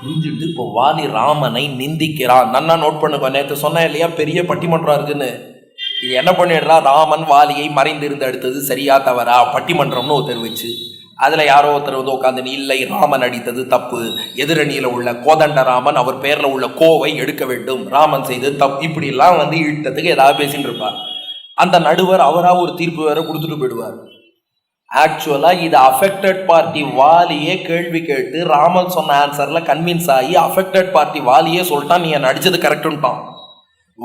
புரிஞ்சுட்டு இப்போ வாலி ராமனை நிந்திக்கிறான். நன்னா நோட் பண்ணுங்க நேற்று சொன்னேன் இல்லையா? பெரிய பட்டிமன்றம் இருக்குன்னு. இது என்ன பண்ணிடுறா? ராமன் வாலியை மறைந்திருந்து அடுத்தது சரியா தவறா? பட்டிமன்றம்னு ஒருத்தர் வச்சு. அதில் யாரோ ஒருத்தர் வந்து உட்காந்து இல்லை ராமன் அடித்தது தப்பு. எதிரணியில் உள்ள கோதண்ட ராமன் அவர் பேரில் உள்ள கோவை எடுக்க வேண்டும். ராமன் செய்து தப்பு. இப்படிலாம் வந்து இழுத்ததுக்கு ஏதாவது பேசின்னு இருப்பார். அந்த நடுவர் அவராக ஒரு தீர்ப்பு வேற கொடுத்துட்டு போயிடுவார். ஆக்சுவலாக இது அஃபெக்டட் பார்ட்டி வாலியே கேள்வி கேட்டு ராமன் சொன்ன ஆன்சரில் கன்வின்ஸ் ஆகி அஃபெக்டட் பார்ட்டி வாலியே சொல்லிட்டான் நீ நடிச்சது கரெக்டுன்ட்டான்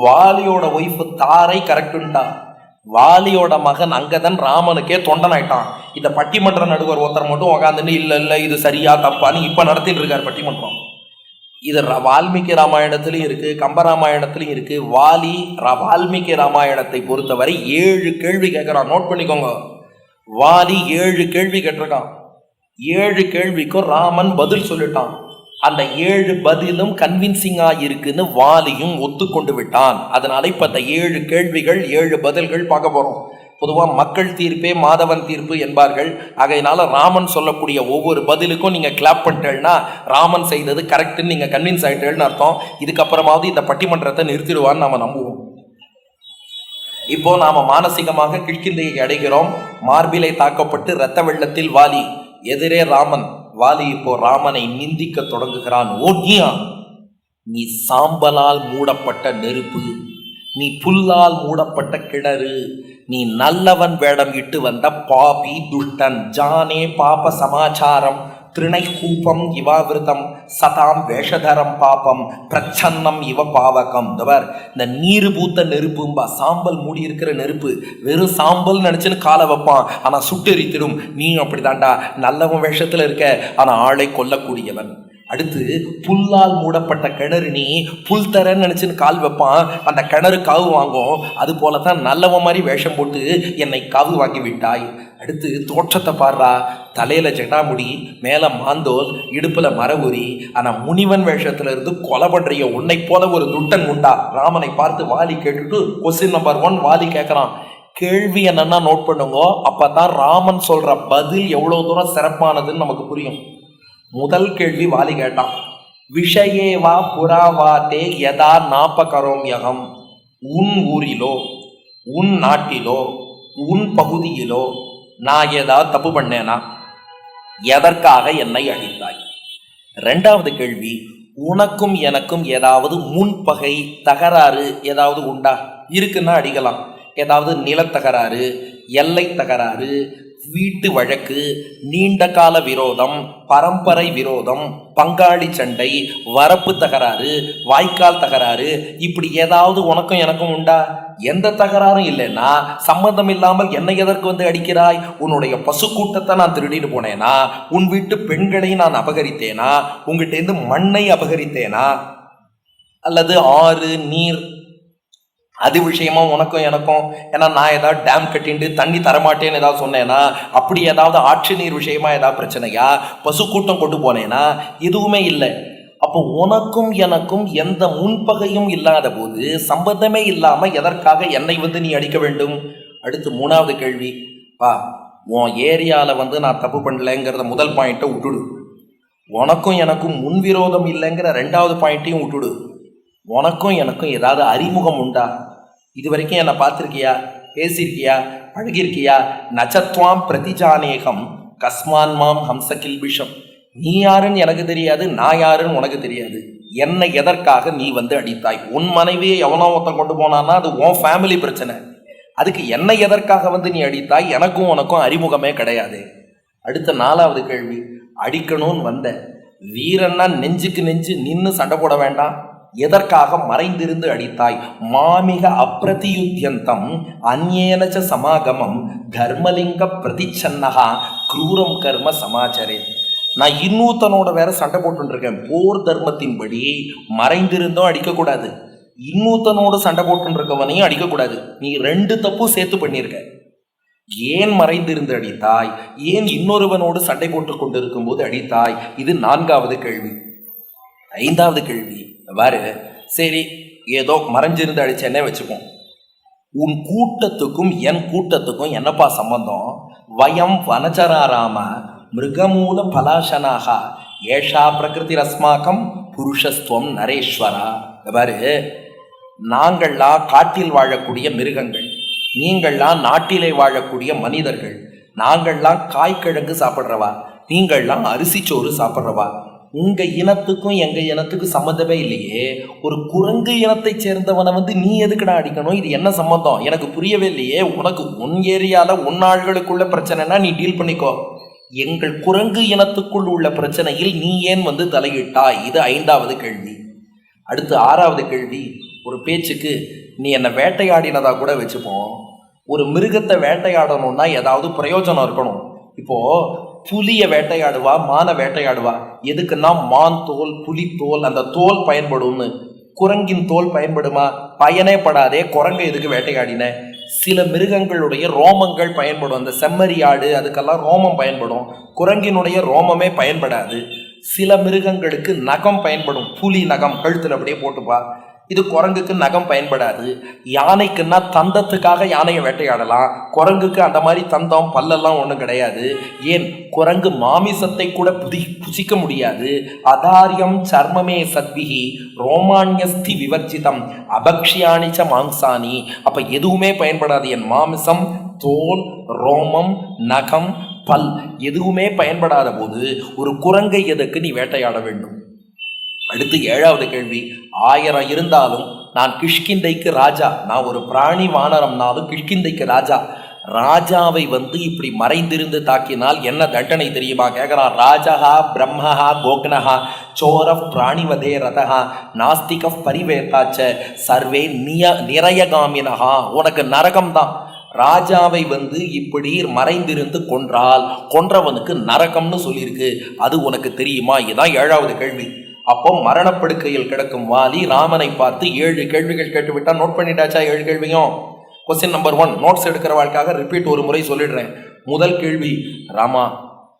வாலியோட ஒய்ஃபு தாரை கரெக்டுன்ட்டான் வாலியோட மகன் அங்கதன் ராமனுக்கே தொண்டனாயிட்டான். இந்த பட்டிமன்ற நடுவர் ஒருத்தர் மட்டும் உக்காந்துன்னு இல்லை இல்லை இது சரியா தப்பான்னு இப்போ நடத்திட்டு இருக்கார் பட்டிமன்றம். இது ர- வால்மீகி ராமாயணத்திலையும் இருக்குது கம்பராமாயணத்திலையும் இருக்குது வாலி ர- வால்மீகி ராமாயணத்தை பொறுத்தவரை ஏழு கேள்வி கேட்குறான் நோட் பண்ணிக்கோங்க. வாலி ஏழு கேள்வி கேட்டிருக்கான். ஏழு கேள்விக்கும் ராமன் பதில் சொல்லிட்டான். அந்த ஏழு பதிலும் கன்வின்சிங்கா இருக்குன்னு வாலியும் ஒத்துக்கொண்டு விட்டான். அதனால இப்ப அந்த ஏழு கேள்விகள் ஏழு பதில்கள் பார்க்க போறோம். பொதுவாக மக்கள் தீர்ப்பே மாதவன் தீர்ப்பு என்பார்கள். ஆகையினால ராமன் சொல்லக்கூடிய ஒவ்வொரு பதிலுக்கும் நீங்கள் கிளாப் பண்ணிட்டேன்னா ராமன் செய்தது கரெக்டுன்னு நீங்கள் கன்வின்ஸ் ஆகிட்டேன்னு அர்த்தம். இதுக்கப்புறமாவது இந்த பட்டிமன்றத்தை நிறுத்திடுவான்னு நம்ம நம்புவோம். இப்போ நாம மானசீகமாக கிழ்கிந்தையை அடைகிறோம். மார்பிலை தாக்கப்பட்டு இரத்த வெள்ளத்தில் வாலி. எதிரே ராமன். வாலி இப்போ ராமனை நிந்திக்க தொடங்குகிறான். ஓட்டியா நீ சாம்பலால் மூடப்பட்ட நெருப்பு. நீ புல்லால் மூடப்பட்ட கிணறு. நீ நல்லவன் வேடம் இட்டு வந்த பாபி துஷ்டன். ஜானே பாப சமாச்சாரம். திருணைகூபம் இவாவிரதம் சதாம் வேஷதரம் பாபம் பிரச்சன்னம் இவ பாவகம் தவர் இந்த நீர் பூத்த நெருப்பும்பா சாம்பல் மூடி இருக்கிற நெருப்பு வெறும் சாம்பல் நினச்சின்னு காலை வைப்பான் ஆனால் சுட்டெரித்திடும் நீ அப்படிதான்டா நல்லவன் வேஷத்தில் இருக்க ஆனால் ஆளை கொல்லக்கூடியவன் அடுத்து புல்லால் மூடப்பட்ட கிணறு நீ புல் தரன்னு நினச்சின்னு கால் வைப்பான். அந்த கிணறு காவு வாங்கும். அது போல தான் நல்லவன் மாதிரி வேஷம் போட்டு என்னை காவு வாங்கி விட்டாய். அடுத்து தோற்றத்தை பாடுறா. தலையில ஜடாமுடி மேல மாந்தோல் இடுப்புல மரபுரி ஆனா முனிவன் வேஷத்துல இருந்து கொலை பண்றிய உன்னை போல ஒரு துட்டன் உண்டா? ராமனை பார்த்து வாலி கேட்டுட்டு கொஸ்டின் நம்பர் ஒன் வாலி கேட்கறான் கேள்வி என்னன்னா நோட் பண்ணுங்க. அப்பதான் ராமன் சொல்ற பதில் எவ்வளவு தூரம் சிறப்பானதுன்னு நமக்கு புரியும். முதல் கேள்வி வாலி கேட்டான் விஷயேவா புறாவாத்தே யதா நாப்பகரோம்யகம் உன் ஊரிலோ உன் நாட்டிலோ உன் பகுதியிலோ நான் ஏதாவது தப்பு பண்ணேனா? எதற்காக என்னை அழித்தாய்? ரெண்டாவது கேள்வி உனக்கும் எனக்கும் ஏதாவது முன்பகை தகராறு ஏதாவது உண்டா? இருக்குன்னா அடிக்கலாம். ஏதாவது நிலத்தகராறு எல்லை தகராறு வீட்டு வழக்கு நீண்ட கால விரோதம் பரம்பரை விரோதம் பங்காளி சண்டை வரப்பு தகராறு வாய்க்கால் தகராறு இப்படி ஏதாவது உனக்கும் எனக்கும் உண்டா? எந்த தகராறும் இல்லைன்னா சம்மந்தம் இல்லாமல் என்னை எதற்கு வந்து அடிக்கிறாய்? உன்னுடைய பசு கூட்டத்தை நான் திருடிட்டு போனேனா? உன் வீட்டு பெண்களை நான் அபகரித்தேனா? உங்ககிட்ட இருந்து மண்ணை அபகரித்தேனா? அல்லது ஆறு நீர் அது விஷயமா உனக்கும் எனக்கும் ஏன்னா நான் ஏதாவது டேம் கட்டிட்டு தண்ணி தரமாட்டேன்னு ஏதாவது சொன்னேன்னா அப்படி ஏதாவது ஆற்று நீர் விஷயமா ஏதாவது பிரச்சனையா? பசு கூட்டம் கொண்டு போனேன்னா எதுவுமே இல்லை. அப்போ உனக்கும் எனக்கும் எந்த முன்பகையும் இல்லாத போது சம்பந்தமே இல்லாமல் எதற்காக என்னை வந்து நீ அடிக்க வேண்டும்? அடுத்து மூணாவது கேள்வி. பா உன் ஏரியாவில் வந்து நான் தப்பு பண்ணலைங்கிறத முதல் பாயிண்ட்டை விட்டுடு. உனக்கும் எனக்கும் முன்விரோதம் இல்லைங்கிற ரெண்டாவது பாயிண்ட்டையும் விட்டுடு. உனக்கும் எனக்கும் ஏதாவது அறிமுகம் உண்டா? இது வரைக்கும் என்னை பார்த்துருக்கியா? பேசியிருக்கியா? பழகிருக்கியா நச்சத்வாம் பிரதிஜானேகம் கஸ்மான் மாம் ஹம்ச கில்பிஷம் நீ யாருன்னு எனக்கு தெரியாது நான் யாருன்னு உனக்கு தெரியாது. என்னை எதற்காக நீ வந்து அடித்தாய்? உன் மனைவியை எவனோ ஒருத்தன் கொண்டு போனான்னா அது உன் ஃபேமிலி பிரச்சனை. அதுக்கு என்னை எதற்காக வந்து நீ அடித்தாய்? எனக்கும் உனக்கும் அறிமுகமே கிடையாது. அடுத்த நாலாவது கேள்வி அடிக்கணும்னு வந்த வீரன்னா நெஞ்சுக்கு நெஞ்சு நின்று சண்டை போட வேண்டாம். எதற்காக மறைந்திருந்து அடித்தாய்? மாமிக அப்பிரதியுத்தியந்தம் அந்நேனச்ச சமாகமம் தர்மலிங்க பிரதிச்சன்னகா க்ரூரம் கர்ம சமாச்சரே. நான் இன்னொருத்தனோட வேற சண்டை போட்டுருக்கேன். இருக்கேன் போர் தர்மத்தின்படி மறைந்திருந்தும் அடிக்கக்கூடாது. இன்னூத்தனோட சண்டை போட்டுருக்கவனையும் இருக்கவனையும் அடிக்கக்கூடாது. நீ ரெண்டு தப்பும் சேர்த்து பண்ணியிருக்க ஏன் மறைந்திருந்து அடித்தாய்? ஏன் இன்னொருவனோடு சண்டை போட்டு கொண்டிருக்கும் போது அடித்தாய்? இது நான்காவது கேள்வி. ஐந்தாவது கேள்வி. பாரு. சரி ஏதோ மறைஞ்சிருந்து அடிச்சேன்னே வச்சுப்போம். உன் கூட்டத்துக்கும் என் கூட்டத்துக்கும் என்னப்பா சம்பந்தம்? வயம் வனச்சராராம மிருகமூல பலாசனாக ஏஷா பிரகிருதி ரஸ்மாக்கம் புருஷஸ்துவம் நரேஸ்வரா. பாரு. நாங்கள்லாம் காட்டில் வாழக்கூடிய மிருகங்கள். நீங்கள்லாம் நாட்டிலே வாழக்கூடிய மனிதர்கள். நாங்கள்லாம் காய்கிழங்கு சாப்பிட்றவா. நீங்கள்லாம் அரிசி சோறு சாப்பிட்றவா. உங்கள் இனத்துக்கும் எங்கள் இனத்துக்கும் சம்மந்தமே இல்லையே. ஒரு குரங்கு இனத்தை சேர்ந்தவனை வந்து நீ எதுக்குடா அடிக்கணும்? இது என்ன சம்மந்தம் எனக்கு புரியவே இல்லையே. உனக்கு உன் ஏரியாவில் உன் ஆள்களுக்குள்ள பிரச்சனைனா நீ டீல் பண்ணிக்கோ. எங்கள் குரங்கு இனத்துக்குள் உள்ள பிரச்சனையில் நீ ஏன் வந்து தலையிட்டாய்? இது ஐந்தாவது கேள்வி. அடுத்து ஆறாவது கேள்வி. ஒரு பேச்சுக்கு நீ என்னை வேட்டையாடினதாக கூட வச்சுப்போம். ஒரு மிருகத்தை வேட்டையாடணும்னா ஏதாவது பிரயோஜனம் இருக்கணும். இப்போ புலியை வேட்டையாடுவா மானை வேட்டையாடுவா? எதுக்குன்னா மான் தோல் புலி தோல் அந்த தோல் பயன்படும்னு? குரங்கின் தோல் பயன்படுமா? பயனே படாதே குரங்கை எதுக்கு வேட்டையாடின? சில மிருகங்களுடைய ரோமங்கள் பயன்படும். அந்த செம்மறி ஆடு அதுக்கெல்லாம் ரோமம் பயன்படும். குரங்கினுடைய ரோமமே பயன்படாது. சில மிருகங்களுக்கு நகம் பயன்படும். புலி நகம் கழுத்தில் அப்படியே போட்டுப்பா. இது குரங்குக்கு நகம் பயன்படாது. யானைக்குன்னா தந்தத்துக்காக யானையை வேட்டையாடலாம். குரங்குக்கு அந்த மாதிரி தந்தம் பல்லெல்லாம் ஒன்றும் கிடையாது. ஏன்? குரங்கு மாமிசத்தை கூட புதி புசிக்க முடியாது. அதாரியம் சர்மமே சத்விகி ரோமான்யஸ்தி விவர்ஜிதம் அபக்ஷியானிச்ச மாம்சானி அப்போ எதுவுமே பயன்படாது. என் மாமிசம் தோல் ரோமம் நகம் பல் எதுவுமே பயன்படாத போது ஒரு குரங்கை எதுக்கு நீ வேட்டையாட வேண்டும்? அடுத்து ஏழாவது கேள்வி ஆயிரம் இருந்தாலும் நான் கிஷ்கிந்தைக்கு ராஜா நான் ஒரு பிராணி வானரம்னாலும் கிஷ்கிந்தைக்கு ராஜா. ராஜாவை வந்து இப்படி மறைந்திருந்து தாக்கினால் என்ன தண்டனை தெரியுமா? கேட்குறான் ராஜகா பிரம்மஹா கோக்னஹா சோரஃப் பிராணிவதே ரதஹா நாஸ்திக பரிவேத்தாச்ச சர்வே நிய நிறையகாமினஹா உனக்கு நரகம்தான். ராஜாவை வந்து இப்படி மறைந்திருந்து கொன்றால் கொன்றவனுக்கு நரகம்னு சொல்லியிருக்கு. அது உனக்கு தெரியுமா? இதுதான் ஏழாவது கேள்வி. அப்போ மரணப்படுக்கையில் கிடக்கும் வாலி ராமனை பார்த்து ஏழு கேள்விகள் கேட்டுவிட்டா நோட் பண்ணிட்டாச்சா ஏழு கேள்வியும் கொஸ்டின் நம்பர் ஒன் நோட்ஸ் எடுக்கிறவர்களுக்காக ரிப்பீட் ஒரு முறை சொல்லிடுறேன். முதல் கேள்வி ராமா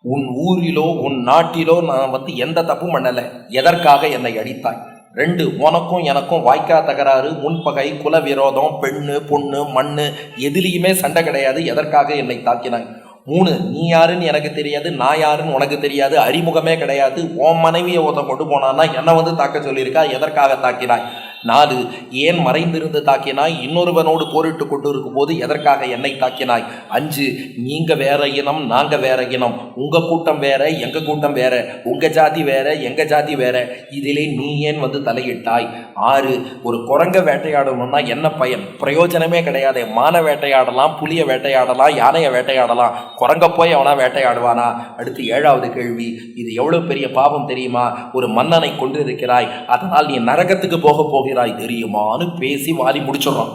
உன் ஊரிலோ உன் நாட்டிலோ நான் வந்து எந்த தப்பும் பண்ணலை. எதற்காக என்னை அடித்தாய்? ரெண்டு உனக்கும் எனக்கும் வாய்க்கா தகராறு முன்பகை குல விரோதம் பெண்ணு பொண்ணு மண்ணு எதுலேயுமே சண்டை கிடையாது. எதற்காக என்னை தாக்கினாய்? மூணு நீ யாருன்னு எனக்கு தெரியாது நான் யாருன்னு உனக்கு தெரியாது அறிமுகமே கிடையாது. உன் மனைவியை ஒருத்தன் கொண்டு போனான்னா என்னை வந்து தாக்க சொல்லியிருக்கா? எதற்காக தாக்கினாய்? நாலு ஏன் மறைந்திருந்து தாக்கினாய்? இன்னொருவனோடு போரிட்டு கொண்டு இருக்கும்போது எதற்காக என்னை தாக்கினாய்? அஞ்சு நீங்க வேற இனம் நாங்க வேற இனம். உங்க கூட்டம் வேற எங்க கூட்டம் வேற. உங்க ஜாதி வேற எங்க ஜாதி வேற. இதிலே நீ ஏன் வந்து தலையிட்டாய்? ஆறு ஒரு குரங்க வேட்டையாடணும்னா என்ன பயன்? பிரயோஜனமே கிடையாது. மான வேட்டையாடலாம் புலிய வேட்டையாடலாம் யானையை வேட்டையாடலாம். குரங்க போய் அவனா வேட்டையாடுவானா? அடுத்து ஏழாவது கேள்வி. இது எவ்வளவு பெரிய பாவம் தெரியுமா? ஒரு மன்னனை கொண்டிருக்கிறாய் அதனால் நீ நரகத்துக்கு போக போகிறாய் தெரியுமான்னு பேசி வாரி முடிச்சிடுறான்.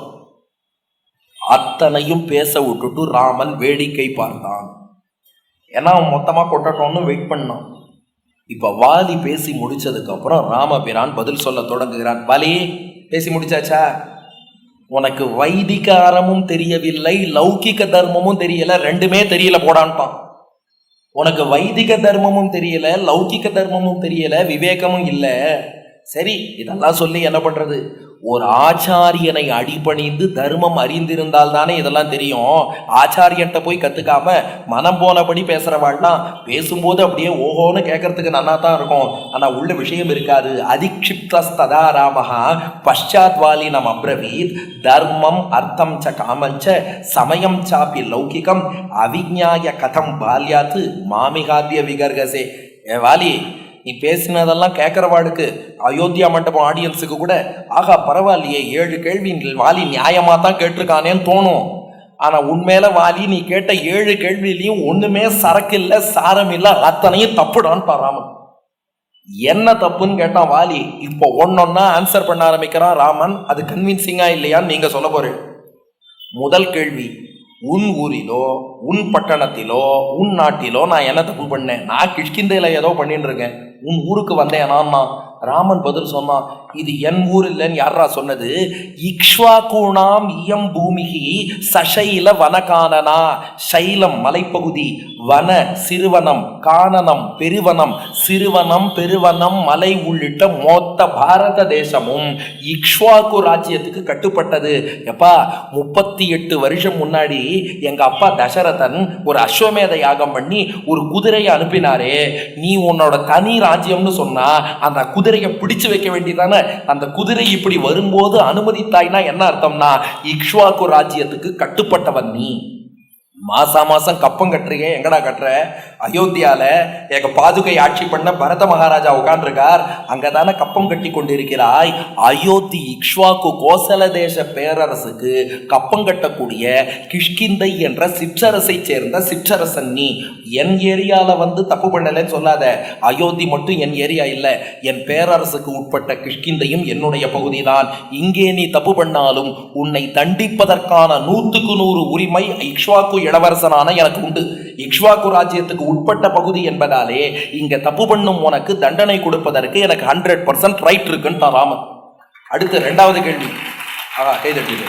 அத்தனையும் பேச விட்டுட்டு ராமன் வேடிக்கை பார்த்தான். ஏன்னா அவன் மொத்தமாக கொட்டட்டோன்னு வெயிட் பண்ணான். இப்போ வாலி பேசி முடிச்சதுக்கு அப்புறம் ராமபிரான் பதில் சொல்ல தொடங்குகிறான். வாலி பேசி முடிச்சாச்சா? உனக்கு வைதிக அறமும் தெரியவில்லை லௌகிக தர்மமும் தெரியல ரெண்டுமே தெரியல போடான்ட்டான். உனக்கு வைதிக தர்மமும் தெரியல லௌகிக தர்மமும் தெரியல விவேகமும் இல்லை. சரி இதெல்லாம் சொல்லி என்ன பண்ணுறது ஒரு ஆச்சாரியனை அடிபணிந்து தர்மம் அறிந்திருந்தால் தானே இதெல்லாம் தெரியும். ஆச்சாரியன்ட்ட போய் கற்றுக்காம மனம் போனபடி பேசுறவாள்லாம் பேசும்போது அப்படியே ஓஹோன்னு கேட்கறதுக்கு நல்லா தான் இருக்கும். ஆனால் உள்ள விஷயம் இருக்காது. அதிக்ஷிப்தஸ்ததா ராமஹா பஷாத் வாலி நம் அப்ரவீத். தர்மம் அர்த்தம் ச காமஞ்ச சமயம் சாப்பி லௌகிகம். அவிஞ்ஞாய கதம் பால்யாத்து மாமிகாத்திய விகர்கசே. ஏ வாலி நீ பேசினதெல்லாம் கேட்குறவாளுக்கு அயோத்தியா மண்டபம் ஆடியன்ஸுக்கு கூட ஆகா பரவாயில்லையே ஏழு கேள்வி வாலி நியாயமாக தான் கேட்டிருக்கானேன்னு தோணும். ஆனால் உண்மையில வாலி நீ கேட்ட ஏழு கேள்வியிலையும் ஒன்றுமே சரக்கு இல்லை சாரம் இல்லை அத்தனையும் தப்புடான்னு ராமன் என்ன தப்புன்னு கேட்டான் வாலி இப்போ ஒன்னொன்னா ஆன்சர் பண்ண ஆரம்பிக்கிறான் ராமன் அது கன்வின்சிங்காக இல்லையான்னு நீங்கள் சொல்ல போகிறேன் முதல் கேள்வி உன் ஊரிலோ உன் பட்டணத்திலோ உன் நாட்டிலோ நான் என்ன தப்பு பண்ணேன்? நான் கிஷ்கிந்தையில் ஏதோ பண்ணிட்டு இருக்கேன். உன் ஊருக்கு வந்தேன் நான் ராமன் பதில் சொன்னான் இது என் ஊர் இல்லைன்னு யாரா சொன்னது? இக்ஷ்வாகுணாம் இயம் பூமிகி சசைல வனகானனா. சைலம் மலைப்பகுதி வன சிறுவனம் கானனம் பெருவனம் சிறுவனம் பெருவனம் மலை உள்ளிட்ட மொத்த பாரத தேசமும் இக்ஷ்வாக்கு ராஜ்யத்துக்கு கட்டுப்பட்டது. எப்பா முப்பத்தி எட்டு வருஷம் முன்னாடி எங்க அப்பா தசரதன் ஒரு அஸ்வமேத யாகம் பண்ணி ஒரு குதிரையை அனுப்பினாரே. நீ உன்னோட தனி ராஜ்யம்னு சொன்னா அந்த குதிரையை பிடிச்சு வைக்க வேண்டியதானே? அந்த குதிரை இப்படி வரும்போது அனுமதித்தாய்னா என்ன அர்த்தம்னா இக்ஷ்வாக்கு ராஜ்யத்துக்கு கட்டுப்பட்டவன் நீ. மாசா மாசம் கப்பம் கட்டுறீங்க எங்கடா கட்டுற? அயோத்தியால எங்க பாதுகை ஆட்சி பண்ண பரத மகாராஜா உட்கார்ந்திருக்கார். அங்கதான கப்பம் கட்டி கொண்டிருக்கிறாய். அயோத்தி இக்ஷ்வாக்கு கோசல தேச பேரரசுக்கு கப்பம் கட்டக்கூடிய கிஷ்கிந்தை என்ற சிற்றரசை சேர்ந்த சிற்றரசன் நீ. என் ஏரியால வந்து தப்பு பண்ணலன்னு சொல்லாத. அயோத்தி மட்டும் என் ஏரியா இல்லை என் பேரரசுக்கு உட்பட்ட கிஷ்கிந்தையும் என்னுடைய பகுதிதான். இங்கே நீ தப்பு பண்ணாலும் உன்னை தண்டிப்பதற்கான நூற்றுக்கு நூறு உரிமை இக்ஷ்வாக்கு இளவரசனான எனக்கு உண்டு. இக்ஷ்வாக்கு ராஜ்யத்துக்கு உட்பட்ட பகுதி என்பதாலே இங்க தப்பு பண்ணும் உனக்கு தண்டனை கொடுப்பதற்கு எனக்கு ஹண்ட்ரட் பர்சன்ட் ரைட் இருக்குன்னு ராமன். அடுத்து ரெண்டாவது கேள்வி. ஆ கைதட்டிடு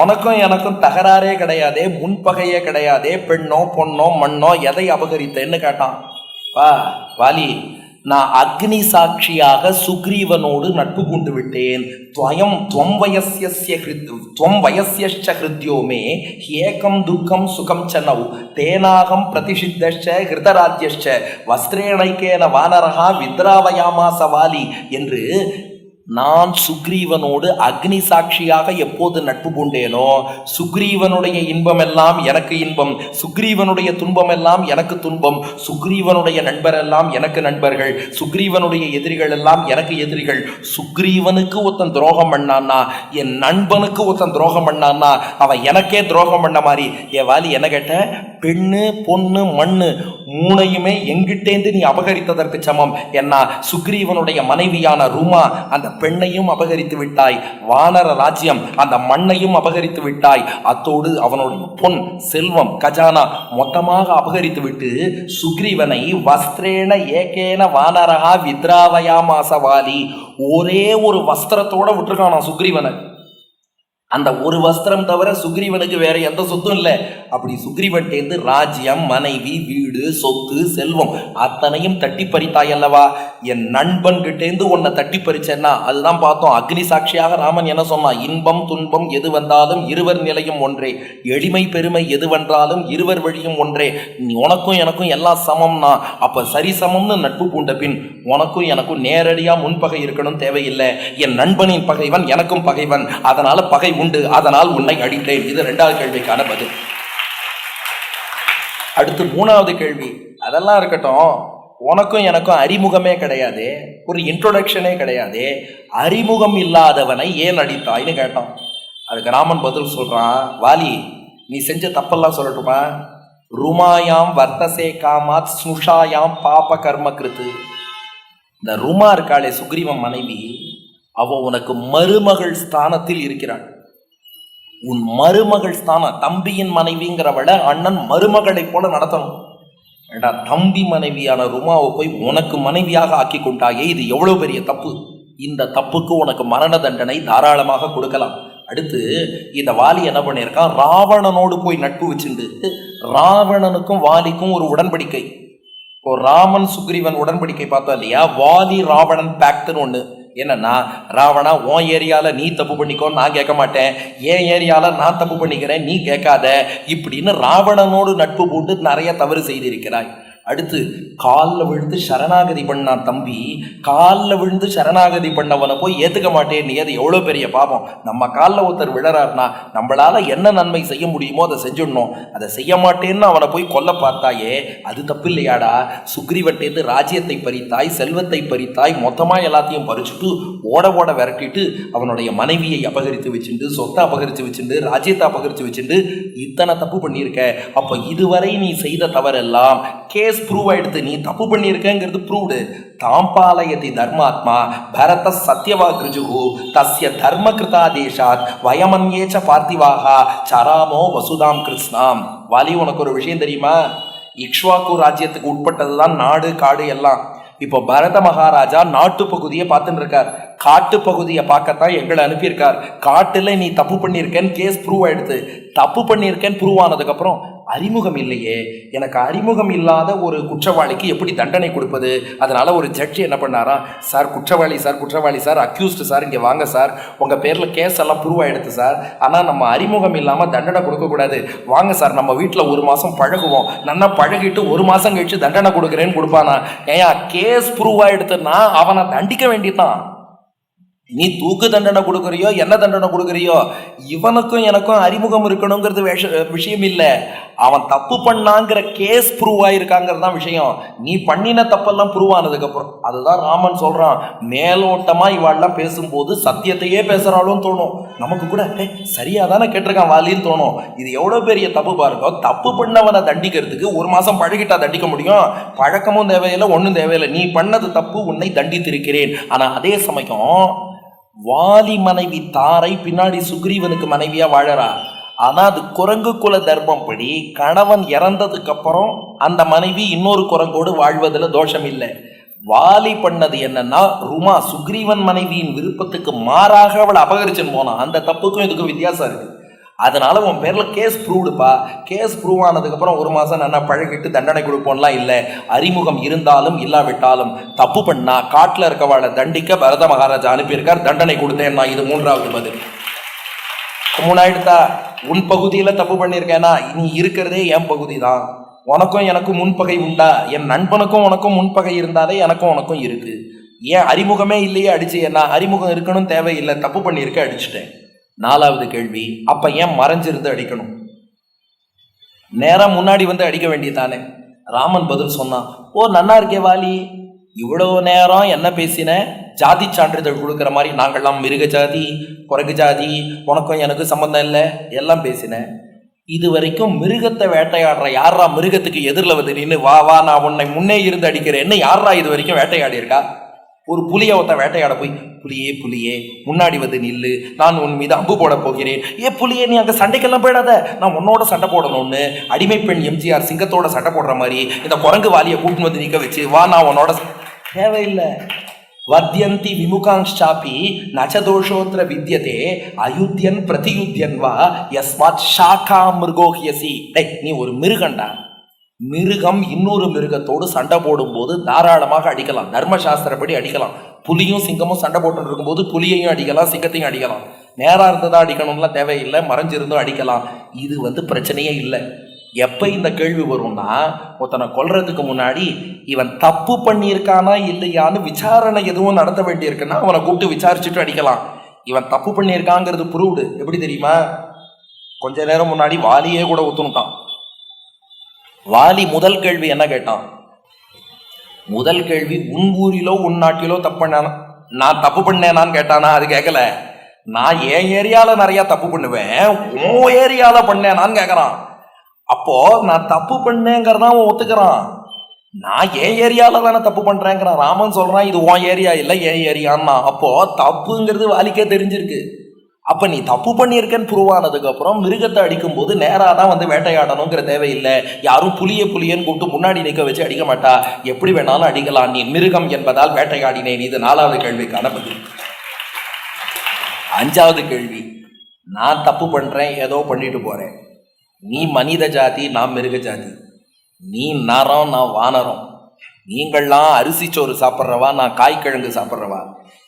உனக்கும் எனக்கும் தகராறே கிடையாதே முன்பகையே கிடையாதே பெண்ணோ பொண்ணோ மண்ணோ எதை அபகரித்தேன்னு கேட்டான். வா வாலி நான் அக்னி சாட்சியாக சுக்ரீவனோடு நட்பு கொண்டு விட்டேன். துவயம் துவம் வயசிய துவம் வயசியஷ்ட ஹிருத்யோமே ஏகம் துக்கம் சுகம் சனவ் தேனாகம் பிரதிஷித்தஷ்ட ஹிருதராஜ்யஷ்ட வஸ்திரேணைக்கேன வானரகா வித்ராவயாமா சவாலி என்று நான் சுக்ரீவனோடு அக்னி சாட்சியாக எப்போது நட்பு பூண்டேனோ? சுக்ரீவனுடைய இன்பமெல்லாம் எனக்கு இன்பம். சுக்ரீவனுடைய துன்பமெல்லாம் எனக்கு துன்பம். சுக்ரீவனுடைய நண்பர் எல்லாம் எனக்கு நண்பர்கள். சுக்ரீவனுடைய எதிரிகள் எல்லாம் எனக்கு எதிரிகள். சுக்ரீவனுக்கு ஒருத்தன் துரோகம் பண்ணான்னா என் நண்பனுக்கு ஒருத்தன் துரோகம் பண்ணான்னா அவன் எனக்கே துரோகம் பண்ண மாதிரி. என் வாலி என்ன கேட்ட? பெண்ணு பொண்ணு மண்ணு மூணையுமே எங்கிட்டேந்து நீ அபகரித்ததற்கு சமம். என்ன சுக்ரீவனுடைய மனைவியான ரூமா அந்த பெண்ணையும் அபகரித்து விட்டாய். வானர ராஜ்யம் அந்த மண்ணையும் அபகரித்து விட்டாய். அத்தோடு அவனுடைய பொன் செல்வம் கஜானா மொத்தமாக அபகரித்து விட்டு சுக்ரீவனை வஸ்திரேன ஏகேன வானரகா வித்ராவயாமாசவாலி. ஒரே ஒரு வஸ்திரத்தோட விட்டுருக்கானா சுக்ரீவனை. அந்த ஒரு வஸ்திரம் தவிர சுக்ரீவனுக்கு வேற எந்த சொத்தும் இல்லை. அப்படி சுக்ரீவன்டேந்து ராஜ்யம் மனைவி வீடு சொத்து செல்வம் அத்தனையும் தட்டி பறித்தாய் அல்லவா? என் நண்பன் கிட்டேந்து உன்னை தட்டி பறிச்சேன்னா அதுதான் பார்த்தோம். அக்னி சாட்சியாக ராமன் என்ன சொன்னான்? இன்பம் துன்பம் எது வந்தாலும் இருவர் நிலையும் ஒன்றே. எளிமை பெருமை எது வந்தாலும் இருவர் வழியும் ஒன்றே. நீ உனக்கும் எனக்கும் எல்லாம் சமம்னா அப்ப சரி சமம்னு நட்பு பூண்ட பின் உனக்கும் எனக்கும் நேரடியாக முன்பகை இருக்கணும் தேவையில்லை. என் நண்பனின் பகைவன் எனக்கும் பகைவன். அதனால பகை உண்டு. அதனால் உன்னை அடித்தேன். இது ரெண்டாவது கேள்விக்கான பதில். அடுத்து மூணாவது கேள்வி. அதெல்லாம் இருக்கட்டும். உனக்கும் எனக்கும் அறிமுகமே கிடையாது. ஒரு இன்ட்ரொடக்ஷனே கிடையாது. அறிமுகம் இல்லாதவனை ஏன் அடித்தாய்னு கேட்டான். அதுக்கு ராமன் பதில் சொல்றான். வாலி நீ செஞ்ச தப்பெல்லாம் சொல்லட்டுமா? ருமாயாம் வர்த்தசே காமாத் ஸ்னுஷாயாம் பாப கர்ம கிருத்து. இந்த ருமா இருக்காளே சுக்ரீவன் மனைவி. அவ உனக்கு மருமகள் ஸ்தானத்தில் இருக்கிறாள். உன் மருமகள் ஸ்தானம் தம்பியின் மனைவிங்கிறவள அண்ணன் மருமகளைப் போல நடத்தணும். ஏடா தம்பி மனைவியான ருமாவை போய் உனக்கு மனைவியாக ஆக்கி கொண்டாயே இது எவ்வளவு பெரிய தப்பு? இந்த தப்புக்கு உனக்கு மரண தண்டனை தாராளமாக கொடுக்கலாம். அடுத்து இந்த வாலி என்ன பண்ணியிருக்கான்? ராவணனோடு போய் நட்பு வச்சுண்டு ராவணனுக்கும் வாலிக்கும் ஒரு உடன்படிக்கை. இப்போ ராமன் சுக்ரீவன் உடன்படிக்கை பார்த்தோம் இல்லையா? வாலி ராவணன் பேக்ட்னு ஒன்று என்னன்னா ராவணா உன் ஏரியாவில் நீ தப்பு பண்ணிக்கோ நான் கேட்க மாட்டேன். என் ஏரியாவில் நான் தப்பு பண்ணிக்கிறேன். நீ கேட்காத. இப்படின்னு ராவணனோடு நட்பு போட்டு நிறைய தவறு செய்திருக்கிறாய். அடுத்து காலில் விழுந்து சரணாகதி பண்ணான் தம்பி காலில் விழுந்து சரணாகதி பண்ணவனை போய் ஏற்றுக்க மாட்டேன் நீ அது எவ்வளோ பெரிய பாவம்? நம்ம காலில் ஒருத்தர் விழறாருனா நம்மளால் என்ன நன்மை செய்ய முடியுமோ அதை செஞ்சிடணும். அதை செய்ய மாட்டேன்னு அவனை போய் கொல்ல பார்த்தாயே அது தப்பு இல்லையாடா? சுக்ரீவட்டேந்து ராஜ்யத்தை பறித்தாய் செல்வத்தை பறித்தாய் மொத்தமாக எல்லாத்தையும் பறிச்சுட்டு ஓட ஓட விரட்டிட்டு அவனுடைய மனைவியை அபகரித்து வச்சுட்டு சொத்தை அபகரித்து வச்சுட்டு ராஜ்யத்தை அபகரித்து வச்சுண்டு இத்தனை தப்பு பண்ணியிருக்க. அப்போ இதுவரை நீ செய்த தவறெல்லாம் கேஸ் ப்ரூவ் ஆயிடுது நீ தப்பு பண்ணியிருக்கங்கிறது ப்ரூவ்டு தாம்பாலயதி தர்மாத்மா பரத சத்யவாகிருஜுகு தஸ்ய தர்ம கிருதாதேஷாத் வயமன்யேச்ச பார்த்திவாகா சராமோ வசுதாம் கிருஷ்ணாம் வாலி உனக்கு ஒரு விஷயம் தெரியுமா? இக்ஷ்வாக்கு ராஜ்யத்துக்கு உட்பட்டது தான் நாடு காடு எல்லாம். இப்போ பரத மகாராஜா நாட்டு பகுதியை பார்த்துட்டு இருக்கார். காட்டு பகுதியை பார்க்கத்தான் எங்களை அனுப்பியிருக்கார். காட்டுல நீ தப்பு பண்ணியிருக்கேன்னு கேஸ் ப்ரூவ் ஆயிடுது தப்பு பண்ணியிருக்கேன்னு ப்ரூவ் ஆனதுக்கப்புறம் அறிமுகம் இல்லையே எனக்கு அறிமுகம் இல்லாத ஒரு குற்றவாளிக்கு எப்படி தண்டனை கொடுப்பது? அதனால் ஒரு ஜட்ஜி என்ன பண்ணாரா சார் குற்றவாளி சார் குற்றவாளி சார் அக்யூஸ்டு சார் இங்கே வாங்க சார். உங்கள் பேரில் கேஸ் எல்லாம் ப்ரூவ் ஆகிடுது சார். ஆனால் நம்ம அறிமுகம் இல்லாமல் தண்டனை கொடுக்கக்கூடாது வாங்க சார் நம்ம வீட்டில் ஒரு மாதம் பழகுவோம். நல்லா பழகிட்டு ஒரு மாதம் கழிச்சு தண்டனை கொடுக்குறேன்னு கொடுப்பானா? ஏன் கேஸ் ப்ரூவ் ஆயிடுதுன்னா அவனை தண்டிக்க வேண்டியதான் நீ தூக்கு தண்டனை கொடுக்குறியோ என்ன தண்டனை கொடுக்குறியோ இவனுக்கும் எனக்கும் அறிமுகம் இருக்கணுங்கிறது விஷ விஷயம் இல்லை. அவன் தப்பு பண்ணாங்கிற கேஸ் ப்ரூவ் ஆயிருக்காங்கிறது தான் விஷயம். நீ பண்ணின தப்பெல்லாம் ப்ரூவ் ஆனதுக்கப்புறம். அதுதான் ராமன் சொல்கிறான் மேலோட்டமாக இவாள்லாம் பேசும்போது சத்தியத்தையே பேசுகிறாலும் தோணும். நமக்கு கூட "ஏய், சரியாக தானே கேட்டிருக்கான் வாலின்னு தோணும். இது எவ்வளோ பெரிய தப்பு பாருங்க. தப்பு பண்ணவனை தண்டிக்கிறதுக்கு ஒரு மாதம் பழகிட்டா தண்டிக்க முடியும். பழக்கமும் தேவையில்லை ஒன்றும் தேவையில்லை. நீ பண்ணது தப்பு உன்னை தண்டித்திருக்கிறேன். ஆனால் அதே சமயம் வாலி மனைவி தாரை பின்னாடி சுக்ரீவனுக்கு மனைவியா வாழறா? ஆனா அது குரங்கு குல தர்மம் படி கணவன் இறந்ததுக்கு அப்புறம் அந்த மனைவி இன்னொரு குரங்கோடு வாழ்வதில் தோஷம் இல்லை வாலி பண்ணது என்னன்னா ருமா சுக்ரீவன் மனைவியின் விருப்பத்துக்கு மாறாக அவளை அபகரிச்சுன்னு போனான். அந்த தப்புக்கும் இதுக்கும் வித்தியாசம் இருக்கு. அதனால் உன் பேரில் கேஸ் ப்ரூவ்டுப்பா கேஸ் ப்ரூவ் ஆனதுக்கப்புறம் ஒரு மாதம் நல்லா பழகிட்டு தண்டனை கொடுப்போம்லாம் இல்லை. அறிமுகம் இருந்தாலும் இல்லாவிட்டாலும் தப்பு பண்ணா காட்டில் இருக்கவாளை தண்டிக்க பரத மகாராஜா அனுப்பியிருக்கார். தண்டனை கொடுத்தேன் நான் இது மூன்றாவது பதில். மூணாயிடுதா உன் பகுதியில் தப்பு பண்ணியிருக்கேன்னா நீ இருக்கிறதே என் பகுதி தான் உனக்கும் எனக்கும் முன்பகை உண்டா? என் நண்பனுக்கும் உனக்கும் முன்பகை இருந்தாலே எனக்கும் உனக்கும் இருக்குது ஏன் அறிமுகமே இல்லையே அடிச்சு என்ன அறிமுகம் இருக்கணும் தேவையில்லை தப்பு பண்ணியிருக்க அடிச்சிட்டேன். நாலாவது கேள்வி அப்ப ஏன் மறைஞ்சிருந்து அடிக்கணும்? நேரம் முன்னாடி வந்து அடிக்க வேண்டியதானே? ராமன் பதில் சொன்னான் ஓ நன்னா இருக்கே வாலி. இவ்வளோ நேரம் என்ன பேசின? ஜாதி சான்றிதழ் கொடுக்குற மாதிரி நாங்கள்லாம் மிருக ஜாதி குரங்கு ஜாதி உனக்கும் எனக்கு சம்மந்தம் இல்லை? எல்லாம் பேசினேன் இது வரைக்கும் மிருகத்தை வேட்டையாடுற யாரா மிருகத்துக்கு எதிரில் வந்து நின்று வா வா நான் உன்னை முன்னே இருந்து அடிக்கிறேன்னு யாரா இது வரைக்கும் வேட்டையாடி இருக்கா ஒரு புலியை ஒருத்த வேட்டையாட போய் புலியே புலியே முன்னாடி வந்து நில்லு. நான் உன் மீது அம்பு போட போகிறேன். ஏ புலியே நீ அங்கே சண்டைக்கெல்லாம் போயிடாத. நான் உன்னோட சண்டை போடணும்னு. அடிமை பெண் எம்ஜிஆர் சிங்கத்தோட சண்டை போடுற மாதிரி இந்த குரங்கு வாலியை கூட்டின்னு வந்து நிற்க வச்சு வா நான் உன்னோட தேவையில்லை. வத்யந்தி விமுகாங்ஷாபி நச்சதோஷோத்திர வித்யதே அயுத்தியன் பிரதியுத்தியன் வா யஸ்மாத் ஷாக்கா மிருகோஹியசி டே நீ ஒரு மிருகண்டா? மிருகம் இன்னொரு மிருகத்தோடு சண்டை போடும்போது தாராளமாக அடிக்கலாம். தர்மசாஸ்திரப்படி அடிக்கலாம். புலியும் சிங்கமும் சண்டை போட்டு இருக்கும்போது புலியையும் அடிக்கலாம் சிங்கத்தையும் அடிக்கலாம். நேராக இருந்ததா அடிக்கணும்லாம் தேவையில்லை. மறைஞ்சிருந்தும் அடிக்கலாம். இது வந்து பிரச்சனையே இல்லை. எப்போ இந்த கேள்வி வரும்னா ஒருத்தனை கொல்றதுக்கு முன்னாடி இவன் தப்பு பண்ணியிருக்கானா இல்லையான்னு விசாரணை எதுவும் நடத்த வேண்டியிருக்குன்னா அவனை கூப்பிட்டு விசாரிச்சுட்டு அடிக்கலாம். இவன் தப்பு பண்ணியிருக்காங்கிறது புரூவ்டு. எப்படி தெரியுமா? கொஞ்ச நேரம் முன்னாடி வாலியே கூட ஒத்துனுட்டான் வாலி முதல் கேள்வி என்ன கேட்டான்? முதல் கேள்வி உன் ஊரிலோ உன் நாட்டிலோ தப்பு பண்ணானா நான் தப்பு பண்ணேனான்னு கேட்டானா? அது கேட்கல நான் என் ஏரியால நிறைய தப்பு பண்ணுவேன் உன் ஏரியால பண்ணேனான்னு கேட்கறான் அப்போ நான் தப்பு பண்ணேங்கிறதான் அவன் ஒத்துக்கிறான். நான் என் ஏரியால தானே தப்பு பண்றேங்கிறான். ராமன் சொல்றான் இது உன் ஏரியா இல்லை என் ஏரியான்னா. அப்போ தப்புங்கிறது வாலிக்கே தெரிஞ்சிருக்கு. அப்போ நீ தப்பு பண்ணியிருக்கேன்னு ப்ரூவ் ஆனதுக்கு அப்புறம் மிருகத்தை அடிக்கும்போது நேராக தான் வந்து வேட்டையாடணுங்கிற தேவையில்லை. யாரும் புளிய புலியன்னு கூப்பிட்டு முன்னாடி நிற்க வச்சு அடிக்க மாட்டா. எப்படி வேணாலும் அடிக்கலாம். நீ மிருகம் என்பதால் வேட்டையாடினேன். இது நாலாவது கேள்விக்கான பதில். அஞ்சாவது கேள்வி. நான் தப்பு பண்ணுறேன் ஏதோ பண்ணிட்டு போகிறேன் நீ மனித ஜாதி நான் மிருக ஜாதி. நீ நரம் நான் வானரம். நீங்கள்லாம் அரிசி சோறு சாப்பிட்றவா நான் காய்க்கிழங்கு சாப்பிட்றவா.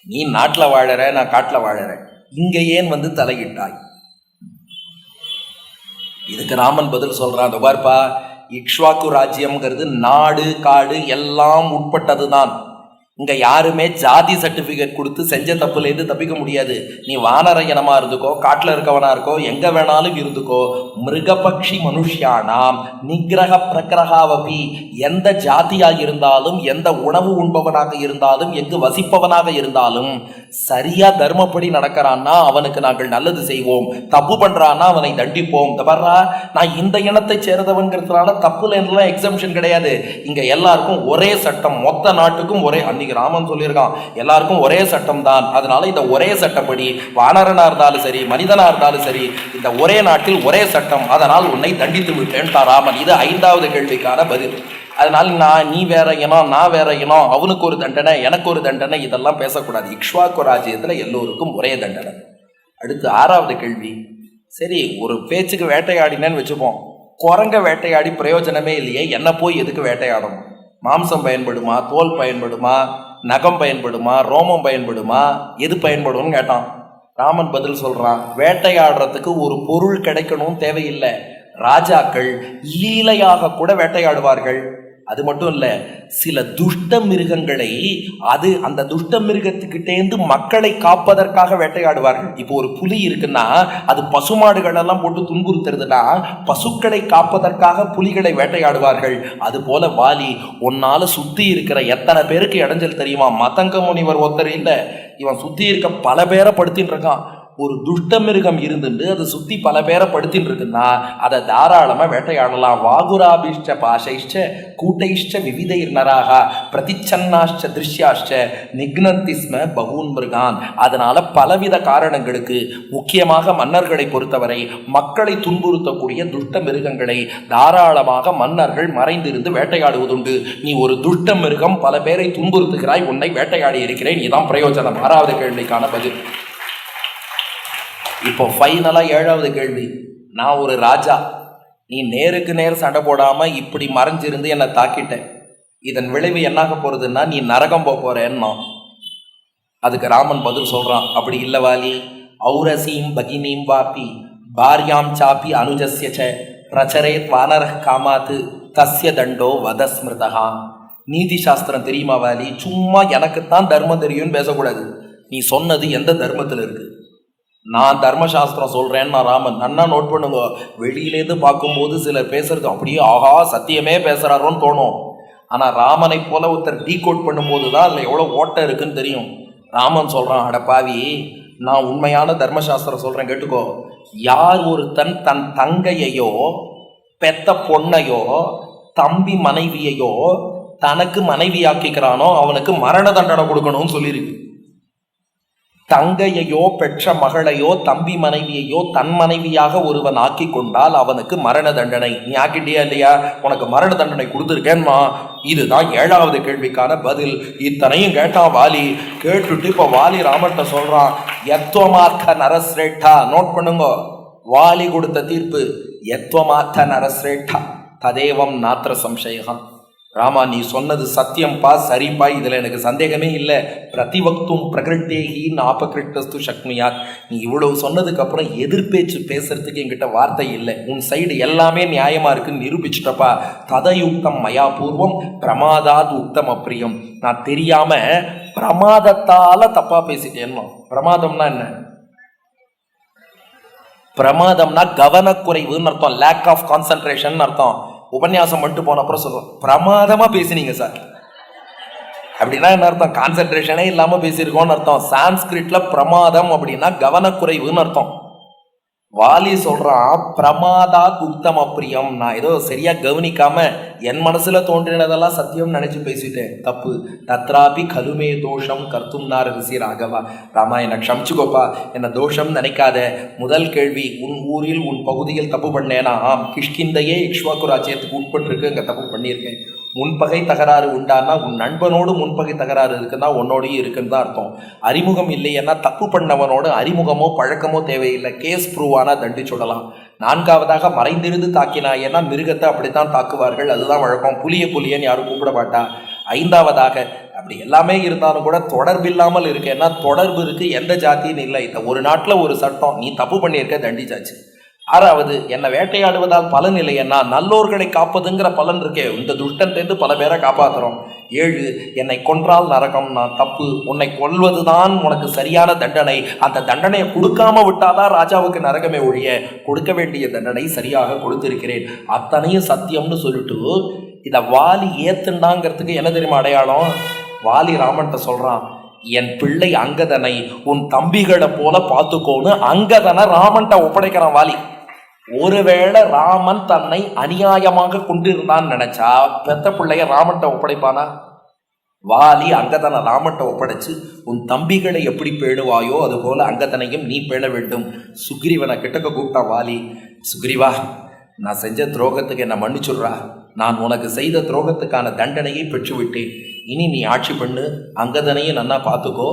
நீ நாட்டில் வாழற நான் காட்டில் வாழறேன். இங்கே ஏன் வந்து தலையிட்டாய்? இதுக்கு ராமன் பதில் சொல்றான். "இதோ பார்ப்பா இக்ஷ்வாக்கு ராஜ்யம்ங்கிறது நாடு காடு எல்லாம் உட்பட்டது தான் இங்க யாருமே ஜாதி சர்டிபிகேட் கொடுத்து செஞ்ச தப்புலேருந்து தப்பிக்க முடியாது. நீ வானர இனமா இருந்துக்கோ காட்டுல இருக்கவனா இருக்கோ எங்க வேணாலும் இருந்துக்கோ மிருகபக்ஷி மனுஷியானாம் நிகிரக பிரகிரகாவபி எந்த ஜாதியாக இருந்தாலும் எந்த உணவு உண்பவனாக இருந்தாலும் எங்கு வசிப்பவனாக இருந்தாலும் சரியா தர்மப்படி நடக்கிறான்னா அவனுக்கு நாங்கள் நல்லது செய்வோம். தப்பு பண்றான்னா அவனை தண்டிப்போம். தவறா நான் இந்த இனத்தை சேர்ந்தவங்கிறதுனால தப்புல எல்லாம் எக்ஸம்ஷன் கிடையாது. இங்க எல்லாருக்கும் ஒரே சட்டம் மொத்த நாட்டுக்கும் ஒரே அன்னைக்கு ராமன் சொல்லியிருக்கான் எல்லாருக்கும் ஒரே சட்டம் தான் அதனால இந்த ஒரே சட்டப்படி வானரனா இருந்தாலும் சரி மனிதனா இருந்தாலும் சரி இந்த ஒரே நாட்டில் ஒரே சட்டம். அதனால் உன்னை தண்டித்து விட்டேன்டா ராமன். இது ஐந்தாவது கேள்விக்கான பதில். அதனால நான் நீ வேற இனம் நான் வேற இனம் அவனுக்கு ஒரு தண்டனை எனக்கு ஒரு தண்டனை இதெல்லாம் பேசக்கூடாது. இக்ஷ்வாக்கு ராஜ்யத்துல எல்லோருக்கும் ஒரே தண்டனை. அடுத்து ஆறாவது கேள்வி. சரி ஒரு பேச்சுக்கு வேட்டையாடினேன்னு வச்சுப்போம். குரங்க வேட்டையாடி பிரயோஜனமே இல்லையே என்ன போய் எதுக்கு வேட்டையாடணும்? மாம்சம் பயன்படுமா தோல் பயன்படுமா நகம் பயன்படுமா ரோமம் பயன்படுமா எது பயன்படும்னு கேட்டான். ராமன் பதில் சொல்றான் வேட்டையாடுறதுக்கு ஒரு பொருள் கிடைக்கணும் தேவையில்லை. ராஜாக்கள் லீலையாக கூட வேட்டையாடுவார்கள். அது மட்டும் இல்ல சில துஷ்ட மிருகங்களை அது அந்த துஷ்ட மிருகத்துக்கிட்டேந்து மக்களை காப்பதற்காக வேட்டையாடுவார்கள். இப்போ ஒரு புலி இருக்குன்னா அது பசுமாடுகள் எல்லாம் போட்டு துன்புறுத்துறதுனா பசுக்களை காப்பதற்காக புலிகளை வேட்டையாடுவார்கள். அது போல வாலி உன்னால சுத்தி இருக்கிற எத்தனை பேருக்கு இடைஞ்சல் தெரியுமா? மதங்க முனிவர் ஒருத்தர் இல்ல இவன் சுத்தி இருக்க பல பேரை படுத்தின்னு இருக்கான். ஒரு துஷ்டமிருகம் இருந்துட்டு அதை சுற்றி பல பேரை படுத்தின்னு இருக்குன்னா அதை தாராளமாக வேட்டையாடலாம். வாகுராபிஷ்ட பாஷைஷ்ட கூட்டைஷ்ட விவிதைர் நராக பிரதிச்சன்னாஷ்ட திருஷ்யாஷ்ட நிக்னந்தி ஸ்ம பகூன் மிருகான். அதனால் பலவித காரணங்களுக்கு முக்கியமாக மன்னர்களை பொறுத்தவரை மக்களை துன்புறுத்தக்கூடிய துஷ்ட மிருகங்களை தாராளமாக மன்னர்கள் மறைந்திருந்து வேட்டையாடுவதுண்டு. நீ ஒரு துஷ்ட மிருகம் பல பேரை துன்புறுத்துகிறாய் உன்னை வேட்டையாடி இருக்கிறேன். இதுதான் பிரயோஜனம். ஆறாவது கேள்விக்கான பதில். இப்போ ஃபைனலாக ஏழாவது கேள்வி. நான் ஒரு ராஜா. நீ நேருக்கு நேர் சண்டை போடாமல் இப்படி மறைஞ்சிருந்து என்னை தாக்கிட்ட இதன் விளைவு என்னாக போகிறதுன்னா நீ நரகம் போக போகிறேன்னா அதுக்கு ராமன் பதில் சொல்கிறான் அப்படி இல்லை வாலி. ஔரசீம் பகினீம் வாப்பி பாரியாம் சாப்பி அனுஜஸ்ய பிரச்சரே வானர காமாத்து. தஸ்ய தண்டோ வதஸ்மிருதகா நீதி சாஸ்திரம் தெரியுமா வாலி? சும்மா எனக்குத்தான் தர்மம் தெரியும்னு பேசக்கூடாது. நீ சொன்னது எந்த தர்மத்தில் இருக்குது நான் தர்மசாஸ்திரம் சொல்றேன்னு ராமன். நன்னா நோட் பண்ணுங்க. வெளியிலேருந்து பார்க்கும்போது சிலர் பேசுறது அப்படியே ஆஹா சத்தியமே பேசுகிறாரோன்னு தோணும். ஆனால் ராமனை போல ஒருத்தர் டீ கோட் பண்ணும்போது தான் அதில் எவ்வளோ ஓட்டம் இருக்குன்னு தெரியும். ராமன் சொல்கிறான் அட பாவி நான் உண்மையான தர்மசாஸ்திரம் சொல்கிறேன் கேட்டுக்கோ. யார் ஒருத்தன் தன் தங்கையையோ பெத்த பொண்ணையோ தம்பி மனைவியையோ தனக்கு மனைவியாக்கிக்கிறானோ அவனுக்கு மரண தண்டனை கொடுக்கணும்னு சொல்லியிருக்கு. தங்கையையோ பெற்ற மகளையோ தம்பி மனைவியையோ தன் மனைவியாக ஒருவன் ஆக்கி கொண்டால் அவனுக்கு மரண தண்டனை. நீ ஆக்கிட்டியா இல்லையா? உனக்கு மரண தண்டனை கொடுத்துருக்கேன்மா. இதுதான் ஏழாவது கேள்விக்கான பதில். இத்தனையும் கேட்டான் வாலி. கேட்டுட்டு இப்போ வாலி ராமன்ட்ட சொல்கிறான் எத்வமார்த்த நரஸ்ரேட்டா நோட் பண்ணுங்க. வாலி கொடுத்த தீர்ப்பு எத்வமார்த்த நரஸ்ரேட்டா ததேவம் நாத்திர சம்சயகம். ராமா நீ சொன்னது சத்தியம்பா சரிப்பா இதில் எனக்கு சந்தேகமே இல்லை. பிரதிவக்தும் பிரகிருட்டேகி நாபகிருட்டஸ்து சக்மியாத். நீ இவ்வளவு சொன்னதுக்கப்புறம் எதிர்பேச்சு பேசுறதுக்கு என்கிட்ட வார்த்தை இல்லை. உன் சைடு எல்லாமே நியாயமாக இருக்குன்னு நிரூபிச்சிட்டப்பா. ததயுக்தம் மயா பூர்வம் பிரமாதாத் உக்தம் அப்பிரியம் நான் தெரியாம பிரமாதத்தால் தப்பாக பேசிட்டேன்னு. பிரமாதம்னா என்ன? பிரமாதம்னா கவனக்குறைவுன்னு அர்த்தம். லேக் ஆஃப் கான்சன்ட்ரேஷன் அர்த்தம். உபன்யாசம் மட்டும் போன அப்புறம் சொல்லுவோம் பிரமாதமாக பேசினீங்க சார். அப்படின்னா என்ன அர்த்தம்? கான்சென்ட்ரேஷனே இல்லாமல் பேசியிருக்கோம்னு அர்த்தம். சான்ஸ்கிரிட்ல பிரமாதம் அப்படின்னா கவனக்குறைவுன்னு அர்த்தம். வாலி சொல்றான் பிரமாதா குப்தம் அப்பிரியம் நான் ஏதோ சரியா கவனிக்காம என் மனசுல தோன்றினதெல்லாம் சத்தியம் நினைச்சு பேசிட்டேன். தப்பு. தத்ராபி கலுமே தோஷம் கர்த்தும் நாரகசி ராகவா. ராமா என்னை க்ஷமிச்சுக்கோப்பா. என்னை தோஷம் நினைக்காத. முதல் கேள்வி உன் ஊரில் உன் பகுதியில் தப்பு பண்ணேனா? ஆம் கிஷ்கிந்தையே இக்ஷ்வாக்கு ராஜ்யத்துக்கு உட்பட்டிருக்கு அங்கே தப்பு பண்ணியிருக்கேன். முன்பகை தகராறு உண்டானா உன் நண்பனோடு முன்பகை தகராறு இருக்குன்னா உன்னோடையும் இருக்குன்னு தான் அர்த்தம். அறிமுகம் இல்லைன்னா தப்பு பண்ணவனோடு அறிமுகமோ பழக்கமோ தேவையில்லை. கேஸ் ப்ரூவானா தண்டிச்சுடலாம் நான்காவதாக மறைந்திருந்து தாக்கினாயேன்னா மிருகத்தை அப்படித்தான் தாக்குவார்கள். அதுதான் வழக்கம். புலிய புலியன்னு யாரும் கூப்பிட மாட்டா. ஐந்தாவதாக அப்படி எல்லாமே இருந்தாலும் கூட தொடர்பில்லாமல் இருக்கு ஏன்னா தொடர்பு இருக்கு. எந்த ஜாத்தின்னு இல்லை. இந்த ஒரு நாட்டில் ஒரு சட்டம். நீ தப்பு பண்ணியிருக்க தண்டிச்சாச்சு. ஆறாவது என்னை வேட்டையாடுவதால் பலன் இல்லையன்னா நல்லோர்களை காப்பதுங்கிற பலன் இருக்கே இந்த துஷ்டன்லேருந்து பல பேரை காப்பாற்றுறோம் ஏழு என்னை கொன்றால் நரகம் நான் தப்பு. உன்னை கொல்வதுதான் உனக்கு சரியான தண்டனை. அந்த தண்டனையை கொடுக்காம விட்டாதான் ராஜாவுக்கு நரகமே ஒழிய கொடுக்க வேண்டிய தண்டனை சரியாக கொடுத்திருக்கிறேன். அத்தனையும் சத்தியம்னு சொல்லிட்டு இதை வாலி ஏத்துண்டாங்கிறதுக்கு என்ன தெரியுமா அடையாளம்? வாலி ராமன்ட்ட சொல்கிறான் என் பிள்ளை அங்கதனை உன் தம்பிகளை போல பார்த்துக்கோன்னு அங்கதனை ராமன்ட்ட ஒப்படைக்கிறான் வாலி. ஒருவேளை ராமன் தன்னை அநியாயமாக கொண்டிருந்தான்னு நினைச்சா பெத்த பிள்ளைய ராமன்ட்ட ஒப்படைப்பானா? வாலி அங்கதனை ராமன்ட்ட ஒப்படைச்சு உன் தம்பிகளை எப்படி பேணுவாயோ அதுபோல அங்கதனையும் நீ பேண வேண்டும். சுக்ரீவனை கிட்டக்க கூப்பிட்டா வாலி சுக்ரீவா நான் செஞ்ச துரோகத்துக்கு என்னை மன்னிச்சுடுறா. நான் உனக்கு செய்த துரோகத்துக்கான தண்டனையை பெற்றுவிட்டேன். இனி நீ ஆட்சி பண்ணு அங்கதனையும் நன்னா பார்த்துக்கோ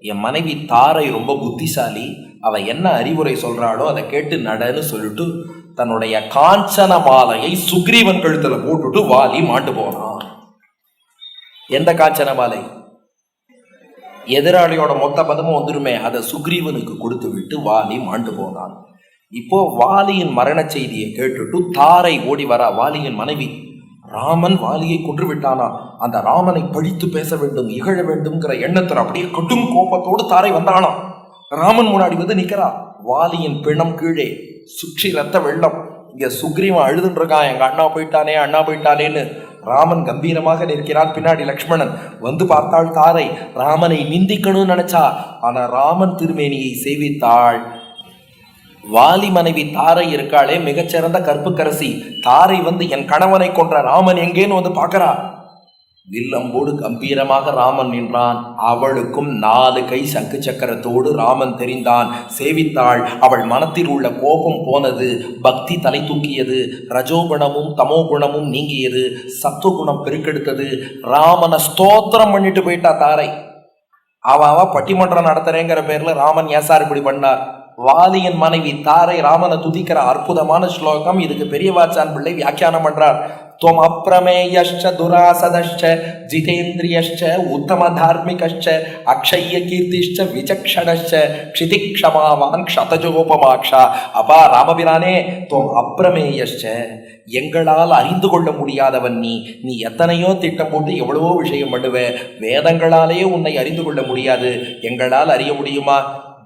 என் மனைவி தாரை ரொம்ப புத்திசாலி. அவன் என்ன அறிவுரை சொல்கிறாளோ அதை கேட்டு நடன்னு சொல்லிட்டு தன்னுடைய காஞ்சன மாலையை சுக்ரீவன் கழுத்தில் போட்டுட்டு வாலி மாண்டு போனான். எந்த காஞ்சன மாலை? எதிராளியோட மொத்த பதமும் வந்துருமே அதை சுக்ரீவனுக்கு கொடுத்து விட்டு வாலி மாண்டு போனான். இப்போ வாலியின் மரண செய்தியை கேட்டுட்டு தாரை ஓடி வரா வாலியின் மனைவி. ராமன் வாலியை கொன்று விட்டானா? அந்த ராமனை பழித்து பேச வேண்டும் இகழ வேண்டும்ங்கிற எண்ணத்தில் அப்படியே கடும் கோபத்தோடு தாரை வந்தானாம் ராமன் முன்னாடி வந்து நிக்கிறா. வாலியின் பிணம் கீழே சுற்றி ரத்த வெள்ளம். இங்க சுக்ரீவன் அழுதுன்றிருக்கான். எங்கள் எங்க அண்ணா போயிட்டானே அண்ணா போயிட்டானேன்னு ராமன் கம்பீரமாக நிற்கிறான். பின்னாடி லக்ஷ்மணன் வந்து பார்த்தாள் தாரை. ராமனை நிந்திக்கணும்னு நினைச்சா ஆனா ராமன் திருமேனியை சேவித்தாள் வாலி மனைவி தாரை இருக்காளே மிகச்சிறந்த கற்புக்கரசி. தாரை வந்து என் கணவனை கொன்ற ராமன் எங்கேன்னு வந்து பார்க்கறா. வில்லம்போடு கம்பீரமாக ராமன் நின்றான். அவளுக்கும் நாலு கை சங்கு சக்கரத்தோடு ராமன் தெரிந்தான். சேவித்தாள். அவள் மனத்தில் உள்ள கோபம் போனது. பக்தி தலை தூக்கியது. ரஜோகுணமும் தமோகுணமும் நீங்கியது. சத்துவகுணம் பெருக்கெடுத்தது. ராமனை ஸ்தோத்திரம் பண்ணிட்டு போயிட்டா தாரை. அவ பட்டிமன்றம் நடத்துறேங்கிற பேர்ல ராமன் ஏசார் இப்படி பண்ணார்? வாலியின் மனைவி தாரை ராமனை துதிக்கிற அற்புதமான ஸ்லோகம். இதுக்கு பெரியவாச்சான் பிள்ளை வியாக்கியானம் பண்றார். துவம் அப்பிரமேயஷ்ச துராசதஷ்ச ஜிதேந்திரியஷ்ச உத்தம தார்மிகஷ்ச அக்ஷய்ய கீர்த்திஷ்ச விசக்ஷணஷ்ச க்ஷிதிக்ஷமாவான் க்ஷதஜோபமாக்ஷா. அப்பா ராமபிரானே துவம் அப்பிரமேயஷ்ச எங்களால் அறிந்து கொள்ள முடியாதவன் நீ. நீ எத்தனையோ திட்டம் போட்டு எவ்வளவோ விஷயம் பண்ணுவ. வேதங்களாலேயே உன்னை அறிந்து கொள்ள முடியாது. எங்களால் அறிய முடியுமா?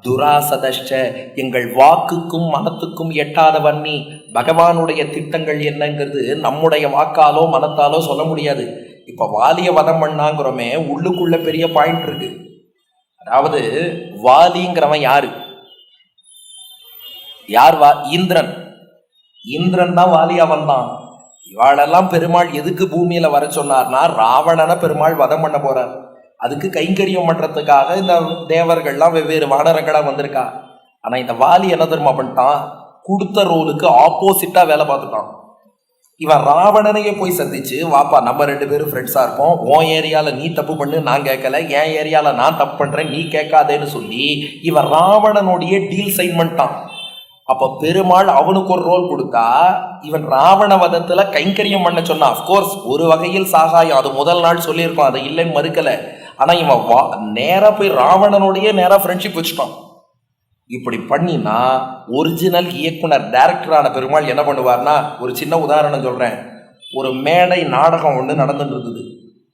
துராசதஷ்ட எங்கள் வாக்குக்கும் மனத்துக்கும் எட்டாதவன் நீ. பகவானுடைய திட்டங்கள் என்னங்கிறது நம்முடைய வாக்காலோ மனத்தாலோ சொல்ல முடியாது. இப்போ வாலிய வதம் பண்ணாங்கிறோமே உள்ளுக்குள்ள பெரிய பாயிண்ட் இருக்கு. அதாவது வாலிங்கிறவன் யாரு? யார் வா இந்திரன். இந்திரன் தான் வாலி அவன் தான். இவாளெல்லாம் பெருமாள் எதுக்கு பூமியில வர சொன்னார்னா ராவணனை பெருமாள் வதம் பண்ண போறார். அதுக்கு கைங்கரியம் பண்ணுறதுக்காக இந்த தேவர்கள்லாம் வெவ்வேறு வானரங்களாக வந்திருக்கா? ஆனால் இந்த வாலி என்ன தெரியுமா பண்ணிட்டான் கொடுத்த ரோலுக்கு ஆப்போசிட்டாக வேலை பார்த்துட்டான். இவன் ராவணனையே போய் சந்திச்சு வாப்பா நம்ம ரெண்டு பேரும் ஃப்ரெண்ட்ஸாக இருப்போம். உன் ஏரியாவில் நீ தப்பு பண்ணு நான் கேட்கல என் ஏரியாவில் நான் தப்பு பண்ணுறேன் நீ கேட்காதேன்னு சொல்லி இவன் ராவணனுடைய டீல் சைன் பண்ணிட்டான். அப்போ பெருமாள் அவனுக்கு ஒரு ரோல் கொடுத்தா இவன் ராவண வதத்தில் கைங்கரியம் பண்ண சொன்னான் அஃப்கோர்ஸ் ஒரு வகையில் சாகாயம். அது முதல் நாள் சொல்லியிருக்கோம். அதை இல்லைன்னு மறுக்கலை. ஆனா இவன் வா நேரா போய் ராவணனுடைய நேரா ஃப்ரெண்ட்ஷிப் வச்சுட்டான். இப்படி பண்ணினா ஒரிஜினல் இயக்குனர் டைரக்டரான பெருமாள் என்ன பண்ணுவார்னா ஒரு சின்ன உதாரணம் சொல்றேன். ஒரு மேடை நாடகம் ஒன்று நடந்துட்டு இருந்தது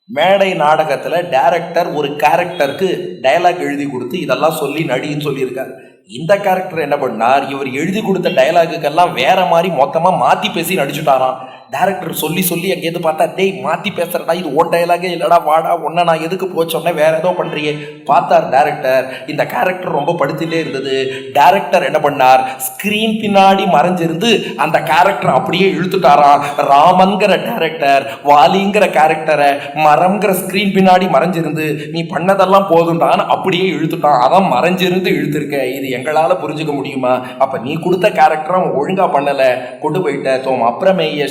மேடை நாடகத்தில் டைரக்டர் ஒரு கேரக்டருக்கு டயலாக் எழுதி கொடுத்து இதெல்லாம் சொல்லி நடின்னு சொல்லியிருக்காரு. இந்த கேரக்டர் என்ன பண்ணார்? இவர் எழுதி கொடுத்த டைலாகுக்கெல்லாம் வேற மாதிரி மொத்தமாக மாற்றி பேசி நடிச்சுட்டாராம். டேரக்டர் சொல்லி சொல்லி அங்கேருந்து பார்த்தா டேய் மாற்றி பேசுறடா இது ஓன் டயலாகே இல்லைடா வாடா ஒன்றை நான் எதுக்கு போச்சோன்னே வேறு ஏதோ பண்ணுறியே பார்த்தார் டேரக்டர் இந்த கேரக்டர் ரொம்ப படுத்திட்டே இருந்தது. டேரக்டர் என்ன பண்ணார்? ஸ்க்ரீன் பின்னாடி மறைஞ்சிருந்து அந்த கேரக்டர் அப்படியே இழுத்துட்டாராம் ராமன்கிற டேரக்டர் வாலிங்கிற கேரக்டரை மரம்ங்கிற ஸ்க்ரீன் பின்னாடி மறைஞ்சிருந்து நீ பண்ணதெல்லாம் போதும்டான்னு அப்படியே இழுத்துட்டான். அதான் மறைஞ்சிருந்து இழுத்துருக்க. இது எங்களால் புரிஞ்சுக்க முடியுமா? அப்போ நீ கொடுத்த கேரக்டரை ஒழுங்காக பண்ணலை. கொண்டு போயிட்ட. தோம்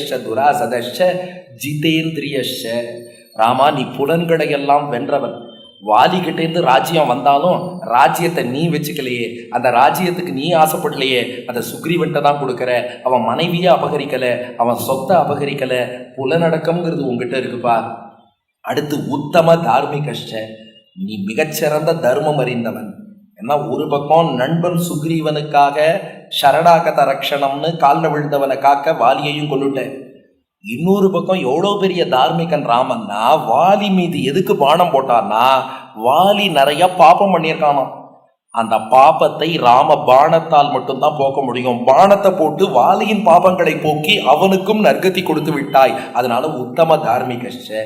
சத் துராசதஷ ஜிதேந்திரியஷ ராமா நீ புலன்களை எல்லாம் வென்றவன். வாலிகிட்டேருந்து ராஜ்யம் வந்தாலும் ராஜ்யத்தை நீ வச்சுக்கலையே. அந்த ராஜ்யத்துக்கு நீ ஆசைப்படலையே. அந்த சுக்ரீவன்ட்ட தான் கொடுக்குற. அவன் மனைவியை அபகரிக்கலை. அவன் சொத்தை அபகரிக்கலை. புலனடக்கம்ங்கிறது உங்ககிட்ட இருக்குப்பா. அடுத்து உத்தம தார்மிகஷ்ட நீ மிகச்சிறந்த தர்மம் அறிந்தவன். ஏன்னா ஒரு பக்கம் நண்பன் சுக்ரீவனுக்காக சரணாகத ரக்ஷணம்னு காலில் விழுந்தவனை காக்க வாலியையும் கொண்டுட்ட இன்னொரு பக்கம் எவ்வளோ பெரிய தார்மிகன் ராமன்னா வாலி மீது எதுக்கு பானம் போட்டான்னா வாலி நிறைய பாப்பம் பண்ணியிருக்கானாம். அந்த பாப்பத்தை ராம பானத்தால் மட்டும்தான் போக்க முடியும். பானத்தை போட்டு வாலியின் பாபங்களை போக்கி அவனுக்கும் நற்கதி கொடுத்து விட்டாய். அதனால உத்தம தார்மிகஷ்ட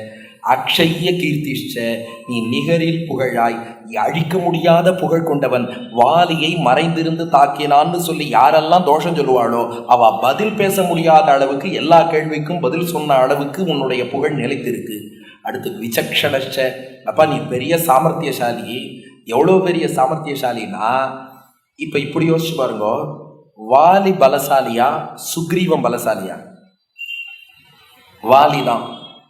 அக்ஷய்ய கீர்த்திஷ்ட நீ நிகரில் புகழாய். நீ அழிக்க முடியாத புகழ் கொண்டவன் வாலியை மறைந்திருந்து தாக்கினான்னு சொல்லி யாரெல்லாம் தோஷம் சொல்லுவாளோ அவ பதில் பேச முடியாத அளவுக்கு எல்லா கேள்விக்கும் பதில் சொன்ன அளவுக்கு உன்னுடைய புகழ் நிலைத்திருக்கு. அடுத்து விசக்ஷணஷ்ட அப்பா நீ பெரிய சாமர்த்தியசாலி. எவ்வளோ பெரிய சாமர்த்தியசாலினா இப்போ இப்படி யோசிச்சு பாருங்க. வாலி பலசாலியா சுக்ரீவம் பலசாலியா? வாலி தான்